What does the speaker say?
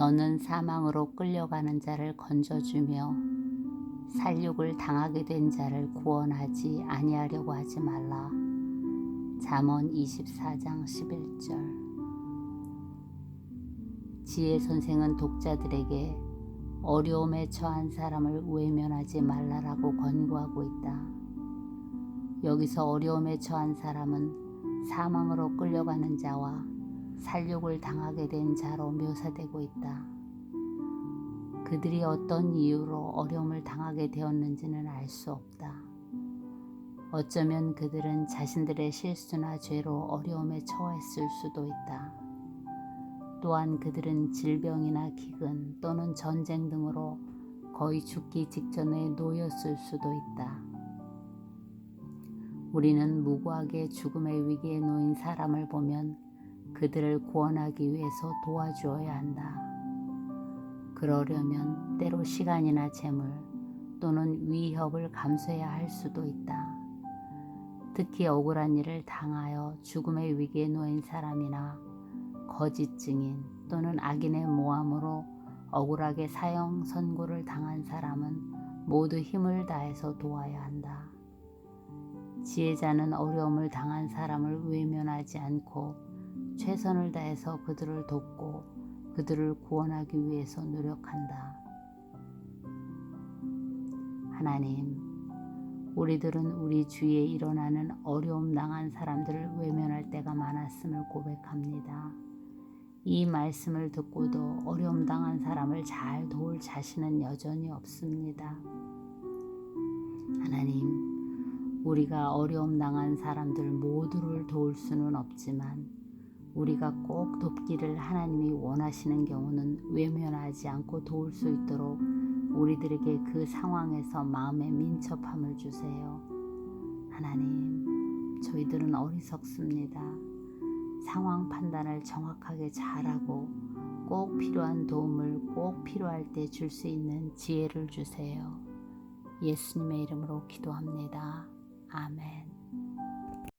너는 사망으로 끌려가는 자를 건져주며 살육을 당하게 된 자를 구원하지 아니하려고 하지 말라. 잠언 24장 11절 지혜 선생은 독자들에게 어려움에 처한 사람을 외면하지 말라라고 권고하고 있다. 여기서 어려움에 처한 사람은 사망으로 끌려가는 자와 살육을 당하게 된 자로 묘사되고 있다. 그들이 어떤 이유로 어려움을 당하게 되었는지는 알 수 없다. 어쩌면 그들은 자신들의 실수나 죄로 어려움에 처했을 수도 있다. 또한 그들은 질병이나 기근 또는 전쟁 등으로 거의 죽기 직전에 놓였을 수도 있다. 우리는 무고하게 죽음의 위기에 놓인 사람을 보면 그들을 구원하기 위해서 도와주어야 한다. 그러려면 때로 시간이나 재물 또는 위협을 감수해야 할 수도 있다. 특히 억울한 일을 당하여 죽음의 위기에 놓인 사람이나 거짓 증인 또는 악인의 모함으로 억울하게 사형 선고를 당한 사람은 모두 힘을 다해서 도와야 한다. 지혜자는 어려움을 당한 사람을 외면하지 않고 최선을 다해서 그들을 돕고 그들을 구원하기 위해서 노력한다. 하나님, 우리들은 우리 주위에 일어나는 어려움 당한 사람들을 외면할 때가 많았음을 고백합니다. 이 말씀을 듣고도 어려움 당한 사람을 잘 도울 자신은 여전히 없습니다. 하나님, 우리가 어려움 당한 사람들 모두를 도울 수는 없지만 우리가 꼭 돕기를 하나님이 원하시는 경우는 외면하지 않고 도울 수 있도록 우리들에게 그 상황에서 마음의 민첩함을 주세요. 하나님, 저희들은 어리석습니다. 상황 판단을 정확하게 잘하고 꼭 필요한 도움을 꼭 필요할 때 줄 수 있는 지혜를 주세요. 예수님의 이름으로 기도합니다. 아멘.